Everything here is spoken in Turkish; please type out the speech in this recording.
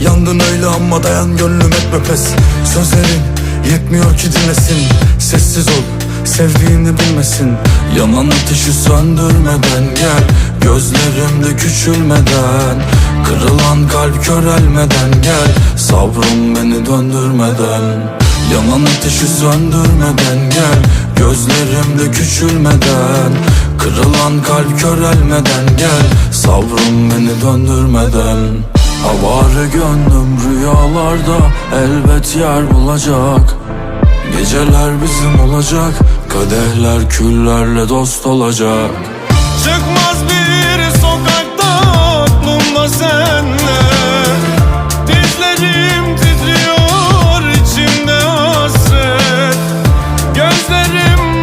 Yandın öyle ama dayan gönlüm etme pes. Sözlerin yetmiyor ki dinlesin. Sessiz ol sevdiğini bilmesin. Yanan ateşi söndürmeden gel. Gözlerimde küçülmeden. Kırılan kalp körelmeden gel. Sabrım beni döndürmeden. Yanan ateşi söndürmeden gel. Gözlerimde küçülmeden. Kırılan kalp körelmeden gel. Sabrım beni döndürmeden Avare gönlüm rüyalarda elbet yer bulacak. Geceler bizim olacak Kadehler küllerle dost olacak. Çıkmaz bir sokakta aklımda senle. Dizlerim titriyor içimde hasret. Gözlerim